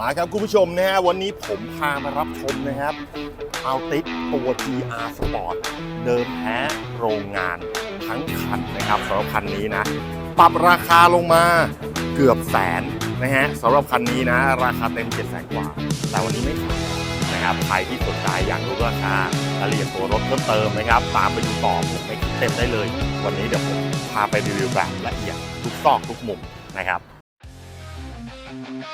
มาครับคุณผู้ชมนะฮะวันนี้ผมพามารับชมนะครับเอาติกตัว GR Sport เดิมแท้โรงงานทั้งคันนะครับสำหรับคันนี้นะ ปรับราคาลงมาเกือบแสนนะฮะสำหรับคันนี้นะ ราคาเต็ม7 0 0 0 0กว่า แต่วันนี้ไม่ขายนะครับใครที่สนใจอยากรู้ราคารายละเอียดตัวรถเพิ่มเติมนะครับ ตามไปดูต่อผมไม่คิดเต็มได้เลย วันนี้เดี๋ยวผมพาไปรีวิวแบบละเอียดทุกซอกทุกมุมนะครับ สวั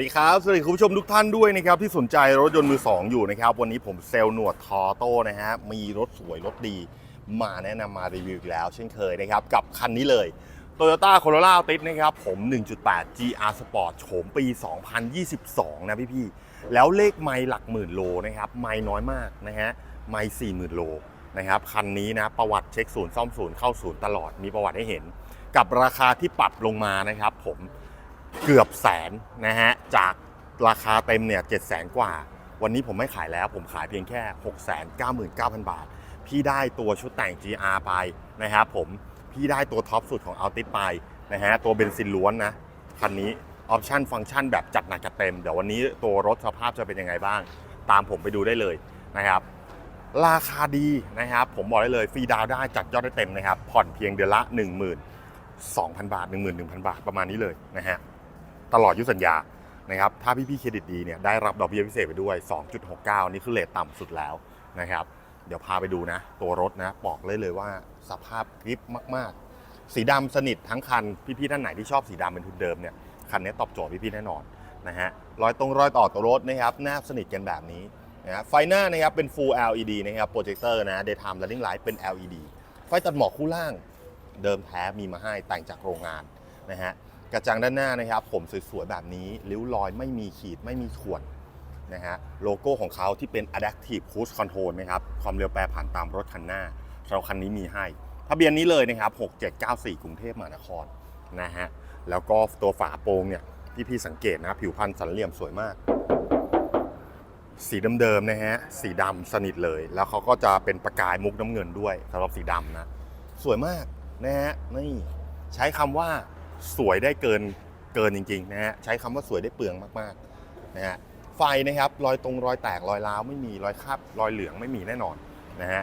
สดีครับ สวัสดีคุณผู้ชมทุกท่านด้วยนะครับที่สนใจรถยนต์มือ 2 อยู่นะครับ วันนี้ผมเซลล์หนวดทอโต้นะฮะมีรถสวยรถดีมาแนะนำมารีวิวอีกแล้ว เช่นเคยนะครับ กับคันนี้เลย Toyota Corolla t i s นะครับผม 1.8 GR Sport โฉมปี 2022 นะพี่ๆแล้วเลขไม่หลักหมื่นโลนะครับไม่น้อยมากนะฮะไม่40,000 โล นะครับคันนี้นะประวัติเช็คศูนย์ซ่อมศูนย์เข้าศูนย์ตลอดมีประวัติให้เห็น กับราคาที่ปรับลงมานะครับผมเกือบแสนนะฮะจากราคาเต็มเนี่ยเจ็ดแสนกว่า วันนี้ผมไม่ขายแล้ว ผมขายเพียงแค่ 6 9 9 0 0 0 บาท พี่ได้ตัวชุดแต่ง GR ไปนะครับผมพี่ได้ตัวท็อปสุดของ Altis ไปนะฮะตัวเบนซินล้วนนะคันนี้ออปชันฟังก์ชันแบบจัดหนักจัดเต็ม เดี๋ยววันนี้ตัวรถสภาพจะเป็นยังไงบ้าง ตามผมไปดูได้เลยนะครับ ราคาดีนะครับ ผมบอกได้เลยฟรีดาวได้จัดยอดได้เต็มนะครับ ผ่อนเพียงเดือนละ 12,000 บาท 11,000 บาทประมาณนี้เลยนะฮะตลอดยุสัญญานะครับถ้าพี่ๆเครดิตดีเนี่ยได้รับดอกเบี้ยพิเศษไปด้วย 2.69 นี่คือเลทต่ำสุดแล้วนะครับเดี๋ยวพาไปดูนะ ตัวรถนะบอกเลยเลยว่าสภาพกริปมาก ๆ สีดำสนิททั้งคันพี่ๆท่านไหนที่ชอบสีดำเป็นทุนเดิมเนี่ยคันนี้ตอบโจทย์พี่ๆแน่นอนนะฮะรอยตรงรอยต่อตัวรถนะครับแนบสนิทกันแบบนี้ นะไฟหน้านะครับเป็น Full LED นะครับโปรเจคเตอร์นะ Daytime Running Light เป็น LED ไฟตัดหมอกคู่ล่างเดิมแท้มีมาให้แต่งจากโรงงานนะฮะกระจังด้านหน้านะครับ ผมสวยๆ แบบนี้ริ้วรอยไม่มีขีดไม่มีข่วนนะฮะโลโก้ของเขาที่เป็น Adaptive Cruise Control นะครับ ความเร็วแปรผันตามรถคันหน้าสำหรับคันนี้มีให้ทะเบียนนี้เลยนะครับ 6794 กรุงเทพมหานครนะฮะแล้วก็ตัวฝาโปรงเนี่ยที่พี่สังเกตนะผิวพรรณสันเหลี่ยมสวยมาก สีเดิมๆนะฮะ สีดำสนิทเลย แล้วเขาก็จะเป็นประกายมุกน้ำเงินด้วยสำหรับสีดำนะ สวยมากนะฮะ นี่ใช้คำว่าสวยได้เกินเกินจริงๆนะฮะ ใช้คำว่าสวยได้เปลืองมากๆนะฮะ ไฟนะครับ รอยตรงรอยแตกรอยร้าวไม่มีรอยคราบรอยเหลืองไม่มีแน่นอนนะฮะ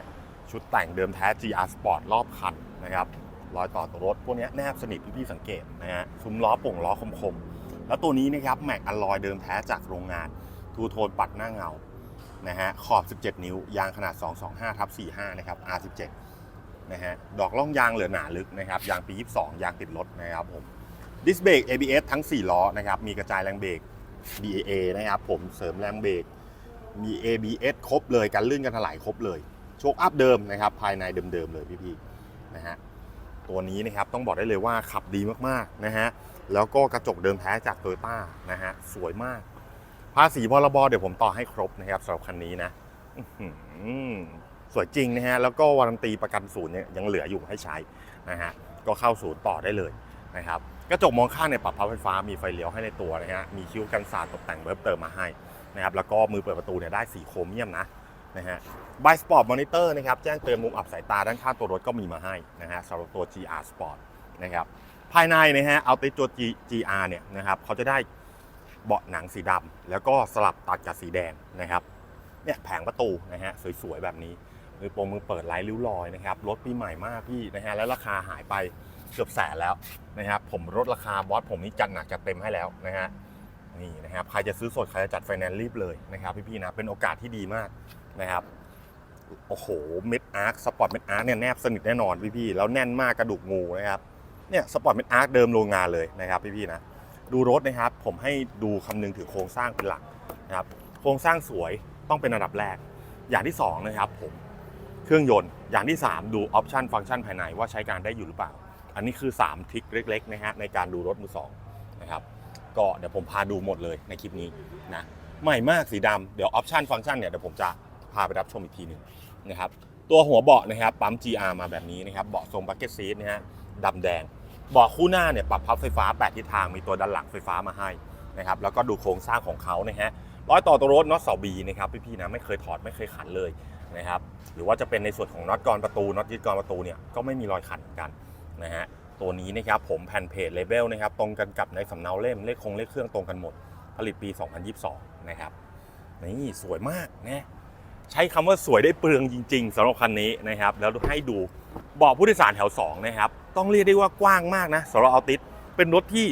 ชุดแต่งเดิมแท้ GR Sport รอบคันนะครับ รอยต่อตัวรถพวกนี้แนบสนิทพี่ๆสังเกตนะฮะ ซุ้มล้อป่งล้อคมๆ แล้วตัวนี้นะครับแม็กอลลอยเดิมแท้จากโรงงาน ทูโทนปัดหน้าเงานะฮะขอบ 17 นิ้ว ยางขนาด 225ทับ45 นะครับ R17 นะฮะดอกล่องยางเหลือหนาลึกนะครับยางปี 22 ยางติดรถนะครับผมดิสเบรก ABS ทั้ง 4 ล้อนะครับมีกระจายแรงเบรก BAA นะครับผมเสริมแรงเบรกมี ABS ครบเลยกันลื่นกันถลายครบเลยโชคอัพเดิมนะครับภายในเดิมๆเลยพี่ๆนะฮะตัวนี้นะครับต้องบอกได้เลยว่าขับดีมากๆนะฮะแล้วก็กระจกเดิมแท้จากโตโยต้านะฮะสวยมากาษีพรบเดี๋ยวผมต่อให้ครบนะครับสำหรับคันนี้นะสวยจริงนะฮะ แล้วก็วารันตีประกันศูนย์เนี่ยยังเหลืออยู่ให้ใช้นะฮะ ก็เข้าศูนย์ต่อได้เลยนะครับกระจกมองข้างเนี่ยปรับพับไฟฟ้ามีไฟเลี้ยวให้ในตัวนะฮะ มีคิ้วกันสาดตกแต่งเพิ่มเติมมาให้นะครับ แล้วก็มือเปิดประตูเนี่ยได้สีโครเมียมนะนะฮะบายสปอร์ตมอนิเตอร์นะครับ แจ้งเตือนมุมอับสายตาด้านข้างตัวรถก็มีมาให้นะฮะสำหรับตัว GR Sport นะครับ ภายในนะฮะเอาติดตัว GR เนี่ยนะครับเขาจะได้ เบาะหนังสีดำแล้วก็สลับตัดกับสีแดงนะครับเนี่ยแผงประตูนะฮะสวยๆแบบนี้มือโปรงมือเปิดไร้ริ้วรอยนะครับรถปีใหม่มากพี่นะฮะแล้วราคาหายไปเกือบแสนแล้วนะครับผมลดราคาบอสผมนี่จัดหนักจัดเต็มให้แล้วนะฮะนี่นะครับใครจะซื้อสดใครจะจัดไฟแนนซ์รีบเลยนะครับพี่ๆนะเป็นโอกาสที่ดีมากนะครับโอ้โหเม็ดอาร์คสปอร์ตเม็ดอาร์คเนี่ยแนบสนิทแน่นอนพี่ๆแล้วแน่นมากกระดูกงูนะครับเนี่ยสปอร์ตเม็ดอาร์คเดิมโรงงานเลยนะครับพี่ๆนะ ดูรถนะครับ ผมให้ดูคำนึงถึงโครงสร้างเป็นหลักนะครับ โครงสร้างสวยต้องเป็นอันดับแรก อย่างที่สองนะครับผมเครื่องยนต์ อย่างที่ 3 ดูออปชันฟังก์ชันภายในว่าใช้การได้อยู่หรือเปล่า อันนี้คือ 3ทริคเล็กๆนะฮะในการดูรถมือสองนะครับ ก็เดี๋ยวผมพาดูหมดเลยในคลิปนี้นะใหม่มากสีดำเดี๋ยวออปชันฟังก์ชันเนี่ยเดี๋ยวผมจะพาไปรับชมอีกทีหนึ่งนะครับตัวหัวเบาะนะครับปั๊ม GR มาแบบนี้นะครับเบาะทรงบักเก็ตซีทนะฮะดำแดง บาะคู่หน้าเนี่ยปรับพับไฟฟ้า 8 ทิศทางมีตัวดันหลังไฟฟ้ามาให้นะครับแล้วก็ดูโครงสร้างของเขานะฮะร้อยต่อตัวรถน็อตเสาบีนะครับพี่ๆนะไม่เคยถอดไม่เคยขันเลยนะครับหรือว่าจะเป็นในส่วนของน็อตกรประตูน็อตยึดกรประตูเนี่ยก็ไม่มีรอยขัดเหมือนกันนะฮะตัวนี้นะครับผมแผ่นเพจเลเวลนะครับตรงกันกับในสำเนาเล่มเลขคงเลขเครื่องตรงกันหมด ผลิตปี 2022 นะครับนี่สวยมากนะใช้คำว่าสวยได้เปลืองจริง ๆสำหรับคันนี้นะครับ แล้วให้ดู บาะผู้โดยสารแถว2นะครับต้องเรียกได้ว่ากว้างมากนะสำหรับอัลติสเป็นรถที่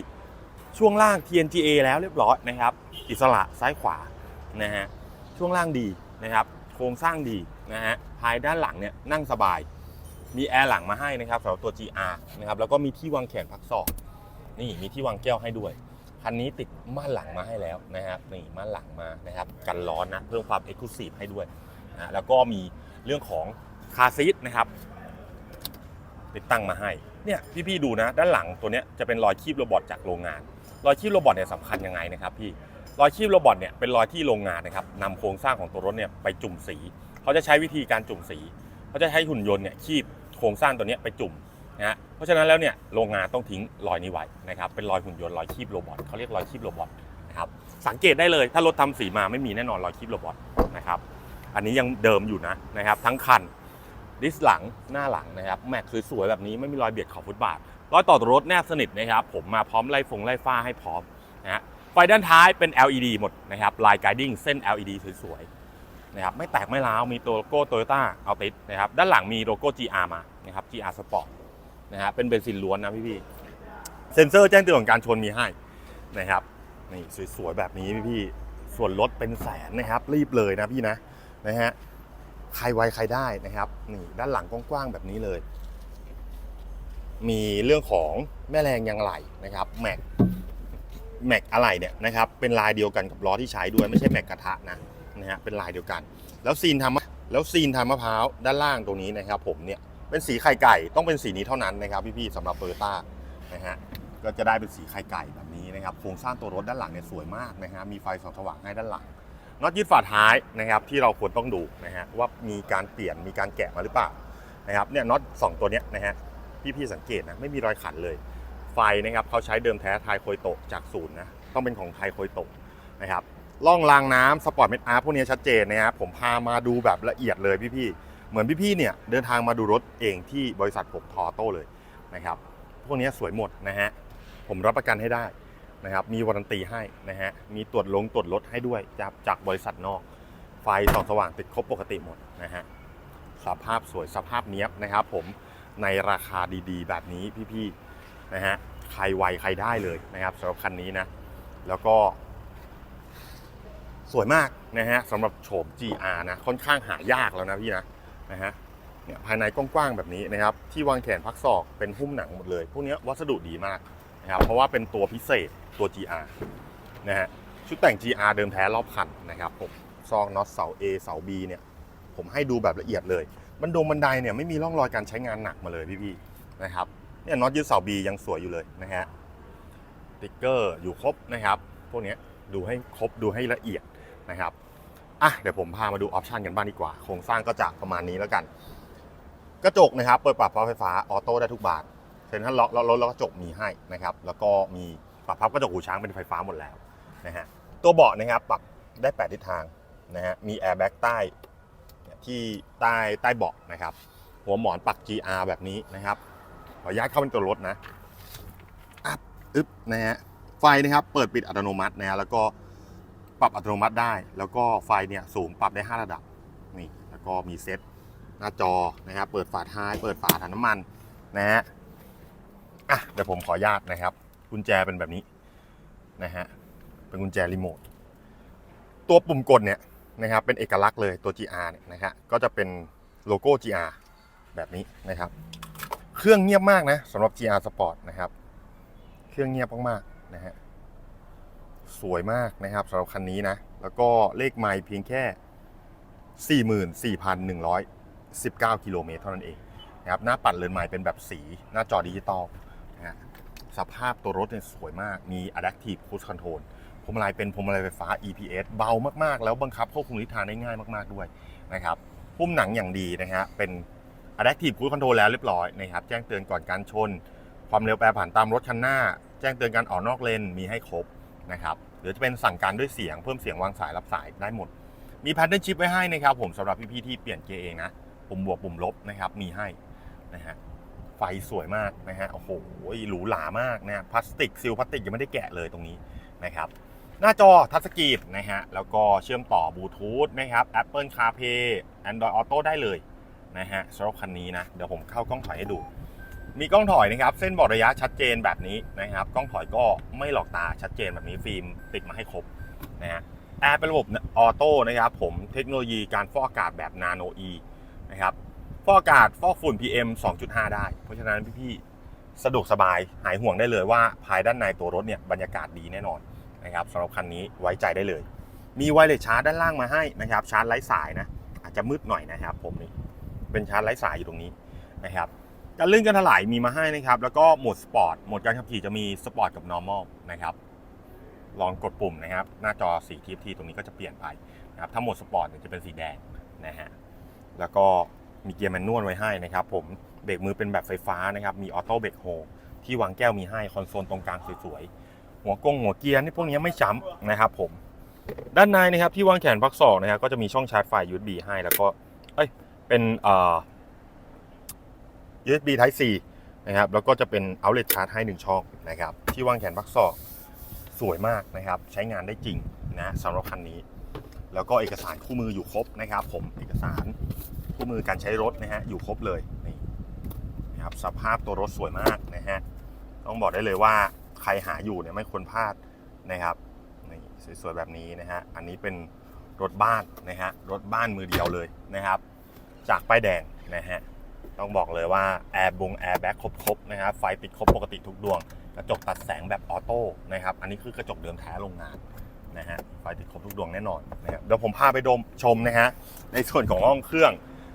ช่วงล่าง TNGA แล้วเรียบร้อยนะครับ อิสระซ้ายขวานะฮะช่วงล่างดีนะครับ โครงสร้างดีนะฮะภายด้านหลังเนี่ยนั่งสบาย มีแอร์หลังมาให้นะครับสำหรับตัว GR นะครับแล้วก็มีที่วางแขนพักศอกนี่มีที่วางแก้วให้ด้วยคันนี้ติดม่านหลังมาให้แล้วนะครับนี่ม่านหลังมานะครับกันร้อนนะเพิ่มความเอกลูซีฟให้ด้วยนะแล้วก็มีเรื่องของคาร์ซีทนะครับ ติดตั้งมาให้เนี่ยพี่ๆดูนะด้านหลังตัวเนี้ยจะเป็นรอยคีบโรบอทจากโรงงาน รอยคีบโรบอทเนี่ยสำคัญยังไงนะครับพี่รอยคีบโรบอทเนี่ยเป็นรอยที่โรงงานนะครับนำโครงสร้างของตัวรถเนี่ยไปจุ่มสี เขาจะใช้วิธีการจุ่มสีเขาจะใช้หุ่นยนต์เนี่ยคีบโครงสร้างตัวเนี้ยไปจุ่มนะฮะเพราะฉะนั้นแล้วเนี่ยโรงงานต้องทิ้งรอยนี้ไว้นะครับเป็นรอยหุ่นยนต์รอยคีบโรบอทเขาเรียกรอยคีบโรบอทนะครับสังเกตได้เลยถ้ารถทำสีมาไม่มีแน่นอนรอยคีบโรบอทนะครับอันนี้ยังเดิมอยู่นะนะครับทั้งคัน ดิสหลังหน้าหลังนะครับแม็กสวยๆแบบนี้ไม่มีรอยเบียดขอบฟุตบาทรอยต่อรถแนบสนิทนะครับผมมาพร้อมไล่ฟงไล่ฟ้าให้พร้อมนะฮะไฟด้านท้ายเป็น LED หมดนะครับลายไกดิ้งเส้น LED สวยๆนะครับไม่แตกไม่ร้าวมีตัวโลโก้โตโยต้าเอาติดนะครับด้านหลังมีโลโก้ GR มานะครับ GR Sport นะฮะเป็นเบนซินล้วนนะพี่ๆเซ็นเซอร์แจ้งเตือนการชนมีให้นะครับนี่สวยๆแบบนี้พี่ๆส่วนลดเป็นแสนนะครับรีบเลยนะพี่นะนะฮะ ใครไวใครได้นะครับนี่ด้านหลังกว้างๆแบบนี้เลย มีเรื่องของแม่แรงยางไหลนะครับแม็กแม็กอะไรเนี่ยนะครับเป็นลายเดียวกันกับล้อที่ใช้ด้วยไม่ใช่แม็กกระทะนะนะฮะเป็นลายเดียวกัน แล้วซีนทำแล้วซีนทำมะพร้าวด้านล่างตรงนี้นะครับ ผมเนี่ยเป็นสีไข่ไก่ต้องเป็นสีนี้เท่านั้นนะครับพี่ๆสำหรับโตโยต้านะฮะก็จะได้เป็นสีไข่ไก่แบบนี้นะครับโครงสร้างตัวรถด้านหลังเนี่ยสวยมากนะฮะมีไฟส่องสว่างให้ด้านหลัง น็อตยึดฝาท้ายนะครับที่เราควรต้องดูนะฮะว่ามีการเปลี่ยนมีการแกะมาหรือเปล่านะครับเนี่ยน็อตสองตัวเนี้ยนะฮะพี่ๆสังเกตนะไม่มีรอยขัดเลย ไฟนะครับเขาใช้เดิมแท้ไทยโคยโตจากศูนย์นะต้องเป็นของไทยโคยโตนะครับล่องรางน้ำสปอร์ตเมดอาร์พวกนี้ชัดเจนนะครับผมพามาดูแบบละเอียดเลยพี่ๆเหมือนพี่ๆเนี่ยเดินทางมาดูรถเองที่บริษัทผมทอโต้เลยนะครับพวกนี้สวยหมดนะฮะผมรับประกันให้ได้ นะครับ มีวารันตีให้นะฮะ มีตรวจลงตรวจรถให้ด้วยจากจากบริษัทนอก ไฟส่องสว่างติดครบปกติหมดนะฮะ สภาพสวยสภาพเนี้ยบนะครับผม ในราคาดีๆ แบบนี้พี่ๆนะฮะ ใครไวใครได้เลยนะครับสำหรับคันนี้นะ แล้วก็ สวยมากนะฮะสำหรับโฉม GR นะ ค่อนข้างหายากแล้วนะพี่นะ นะฮะเนี่ยภายในกว้างๆแบบนี้นะครับ ที่วางแขนพักศอกเป็นหุ้มหนังหมดเลย พวกเนี้ยวัสดุดีมากนะครับเพราะว่าเป็นตัวพิเศษ ตัว GR นะฮะชุดแต่ง GR เดิมแท้รอบคันนะครับผมซองน็อตเสา A เสา B เนี่ยผมให้ดูแบบละเอียดเลยบันดงบันไดเนี่ยไม่มีร่องรอยการใช้งานหนักมาเลยพี่ๆนะครับเนี่ยน็อตยึดเสา B ยังสวยอยู่เลยนะฮะติ๊กเกอร์อยู่ครบนะครับพวกนี้ดูให้ครบดูให้ละเอียดนะครับอะเดี๋ยวผมพามาดูออปชันกันบ้างดีกว่า โครงสร้างก็จะประมาณนี้แล้วกัน กระจกนะครับ เปิดปรับพับไฟฟ้าออโต้ได้ทุกบานเซ็นทรัลล็อกแล้วรถแล้วกระจกมีให้นะครับ แล้วก็มี ปรับพับกระจกหูช้างเป็นไฟฟ้าหมดแล้วนะฮะตัวเบาะนะครับปรับได้ 8 ทิศทางนะฮะมีแอร์แบ็กใต้ที่ใต้ใต้เบาะนะครับ หัวหมอนปัก GR แบบนี้นะครับขออนุญาตเข้าเป็นตัวรถนะอัพอึบนะฮะไฟนะครับเปิดปิดอัตโนมัตินะฮะแล้วก็ปรับอัตโนมัติได้ แล้วก็ไฟเนี่ยสูงปรับได้ 5 ระดับนี่แล้วก็มีเซตหน้าจอนะครับเปิดฝาท้าย เปิดฝาถังน้ำมันนะฮะอะเดี๋ยวผมขออนุญาตนะครับ กุญแจเป็นแบบนี้นะฮะเป็นกุญแจรีโมทตัวปุ่มกดเนี่ยนะครับเป็นเอกลักษณ์เลยตัว GR เนี่ยนะฮะก็จะเป็นโลโก้ GR แบบนี้นะครับ เครื่องเงียบมากนะสำหรับ GR Sport นะครับ เครื่องเงียบมากๆนะฮะสวยมากนะครับสำหรับคันนี้นะ แล้วก็เลขไมล์เพียงแค่ 44,119 กิโลเมตรเท่านั้นเองนะครับหน้าปัดเรือนไมล์เป็นแบบสีหน้าจอดิจิตอลนะฮะ สภาพตัวรถเนี่ยสวยมาก มี Adaptive Cruise Control พวงมาลัยเป็นพวงมาลัยไฟฟ้า EPS เบามากๆ แล้วบังคับควบคุมทิศทางได้ง่ายมากๆด้วยนะครับพุ่มหนังอย่างดีนะฮะ เป็น Adaptive Cruise Control แล้วเรียบร้อยนะครับ แจ้งเตือนก่อนการชน ความเร็วแปรผันตามรถคันหน้า แจ้งเตือนการออกนอกเลน มีให้ครบนะครับ หรือจะเป็นสั่งการด้วยเสียง เพิ่มเสียงวางสายรับสายได้หมด มีแพทเทิร์นชิปไว้ให้นะครับผมสำหรับพี่ๆที่เปลี่ยนเกียร์เองนะ ปุ่มบวกปุ่มลบนะครับ มีให้นะฮะ ไฟสวยมากนะฮะโอ้โหหรูหรามากนะฮะพลาสติกซิลพลาสติกยังไม่ได้แกะเลยตรงนี้นะครับหน้าจอทัชสกรีนนะฮะแล้วก็เชื่อมต่อบลูทูธนะครับ Apple CarPlay Android Auto ได้เลยนะฮะสำหรับคันนี้นะ เดี๋ยวผมเข้ากล้องถอยให้ดู มีกล้องถอยนะครับ เส้นบอกระยะชัดเจนแบบนี้นะครับ กล้องถอยก็ไม่หลอกตาชัดเจนแบบนี้ฟิล์มติดมาให้ครบนะฮะแอร์เป็นระบบออโต้นะครับผมเทคโนโลยีการฟอกอากาศแบบนาโนอีนะครับ ฟอกอากาศฟอกฝุ่น PM 2.5 ได้ เพราะฉะนั้นพี่ๆสะดวกสบายหายห่วงได้เลยว่าภายด้านในตัวรถเนี่ยบรรยากาศดีแน่นอนนะครับสำหรับคันนี้ไว้ใจได้เลย มีไวเลสชาร์จด้านล่างมาให้นะครับชาร์จไร้สายนะอาจจะมืดหน่อยนะครับ ผมนี่เป็นชาร์จไร้สายอยู่ตรงนี้นะครับการลื่นการถลายมีมาให้นะครับ แล้วก็โหมดสปอร์ตโหมดการขับขี่จะมีสปอร์ตกับ normal นะครับลองกดปุ่มนะครับ หน้าจอสี TFT ตรงนี้ก็จะเปลี่ยนไปนะครับถ้าโหมดสปอร์ตเนี่ยจะเป็นสีแดงนะฮะแล้วก็ มีเกียร์แมนนวลไว้ให้นะครับผมเบรกมือเป็นแบบไฟฟ้านะครับมีออโต้เบรกโฮที่วางแก้วมีให้คอนโซลตรงกลางสวยๆหัวกงหัวเกียร์นี่พวกนี้ไม่ช้ำนะครับผมด้านในนะครับที่วางแขนพักศอกนะครับก็จะมีช่องชาร์จไฟ USB ให้แล้วก็เอ้ยเป็นเอ่อ USB Type C นะครับแล้วก็จะเป็น outlet charge ให้ 1 ช่องนะครับ ที่วางแขนพักศอกสวยมากนะครับ ใช้งานได้จริงนะสำหรับคันนี้ แล้วก็เอกสารคู่มืออยู่ครบนะครับ ผมเอกสาร คู่มือการใช้รถนะฮะอยู่ครบเลยนี่นะครับสภาพตัวรถสวยมากนะฮะต้องบอกได้เลยว่าใครหาอยู่เนี่ยไม่ควรพลาดนะครับนี่สวยๆแบบนี้นะฮะอันนี้เป็นรถบ้านนะฮะรถบ้านมือเดียวเลยนะครับ จากป้ายแดงนะฮะต้องบอกเลยว่าแอร์บงแอร์แบ็คครบๆนะครับไฟติดครบปกติทุกดวง กระจกตัดแสงแบบออโต้นะครับ อันนี้คือกระจกเดิมแท้โรงงานนะฮะไฟติดครบทุกดวงแน่นอนนะครับเดี๋ยวผมพาไปดมชมนะฮะในส่วนของห้องเครื่อง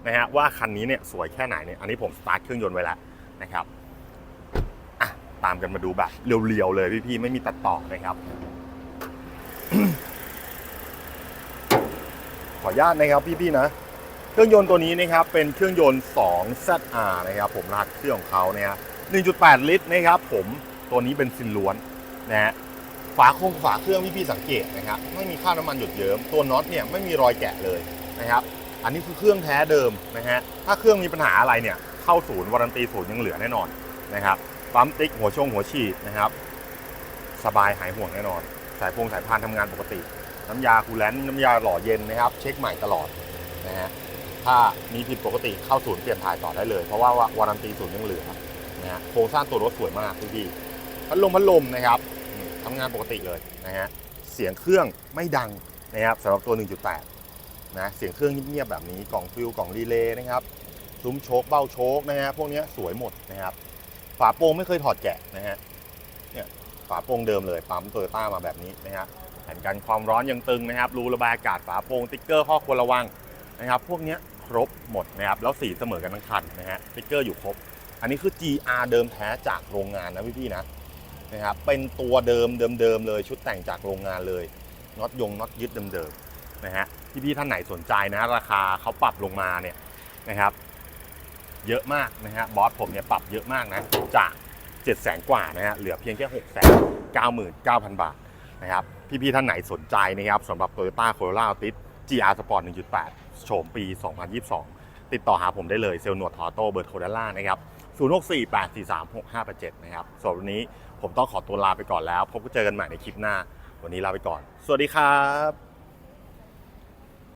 นะฮะว่าคันนี้เนี่ยสวยแค่ไหนเนี่ยอันนี้ผมสตาร์ทเครื่องยนต์ไว้แล้วนะครับอะตามกันมาดูแบบเรียวๆเลยพี่ๆไม่มีตัดต่อนะครับขออนุญาตนะครับพี่ๆนะเครื่องยนต์ตัวนี้นะครับเป็นเครื่องยนต์ 2ZR นะครับผมรหัสเครื่องของเขาเนี่ยฮะ1.8 ลิตรนะครับผมตัวนี้เป็นซินล้วนนะฮะฝาโครงฝาเครื่องพี่พี่ๆสังเกตนะครับไม่มีค่าน้ำมันหยดเยิ้มตัวน็อตเนี่ยไม่มีรอยแกะเลยนะครับ อันนี้คือเครื่องแท้เดิมนะฮะ ถ้าเครื่องมีปัญหาอะไรเนี่ย เข้าศูนย์วารันตีศูนย์ยังเหลือแน่นอนนะครับ ปั๊มติ๊กหัวช่วงหัวฉีดนะครับ สบายหายห่วงแน่นอน สายพงสายพานทำงานปกติ น้ำยาคูลแลนต์น้ำยาหล่อเย็นนะครับ เช็คใหม่ตลอดนะฮะ ถ้ามีผิดปกติเข้าศูนย์เปลี่ยนถ่ายต่อได้เลย เพราะว่าวารันตีศูนย์ยังเหลือนะฮะ โครงสร้างตัวรถสวยมากพี่พี่พัดลมพัดลมนะครับทำงานปกติเลยนะฮะ เสียงเครื่องไม่ดังนะครับสำหรับตัว 1.8 นะเสียงเครื่องเงียบๆแบบนี้กล่องฟิวกล่องรีเลย์นะครับซุ้มโชคเบ้าโชคนะฮะพวกนี้สวยหมดนะครับฝาโปร่งไม่เคยถอดแกะนะฮะเนี่ยฝาโปร่งเดิมเลยปั๊มโตโยต้ามาแบบนี้นะฮะแผ่นกันความร้อนยังตึงนะครับรูระบายอากาศฝาโปร่งติ๊กเกอร์ข้อควรระวังนะครับ พวกนี้ครบหมดนะครับแล้วสีเสมอกันทั้งคันนะฮะติ๊กเกอร์อยู่ครบ อันนี้คือ GR เดิมแท้จากโรงงานนะพี่ๆนะนะครับเป็นตัวเดิมเดิมๆเลยชุดแต่งจากโรงงานเลยน็อตยงน็อตยึดเดิมๆนะฮะ พี่ๆท่านไหนสนใจนะ ราคาเขาปรับลงมาเนี่ยนะครับ เยอะมากนะฮะบอสผมเนี่ยปรับเยอะมากนะจาก7 0 0 0 0กว่านะฮะเหลือเพียงแค่6 9 9 0 0 0 บาทนะครับพี่ๆท่านไหนสนใจนะครับสำหรับ Toyota Corolla Altis GR Sport 1.8 โฉมปี 2022 ติดต่อหาผมได้เลยเซลล์หนวดทอโต้เบอร์โทรด้าล่านะครับ0648436587นะครับส่วนวันนี้ผมต้องขอตัวลาไปก่อนแล้ว พบกันเจอกันใหม่ในคลิปหน้า วันนี้ลาไปก่อน สวัสดีครับ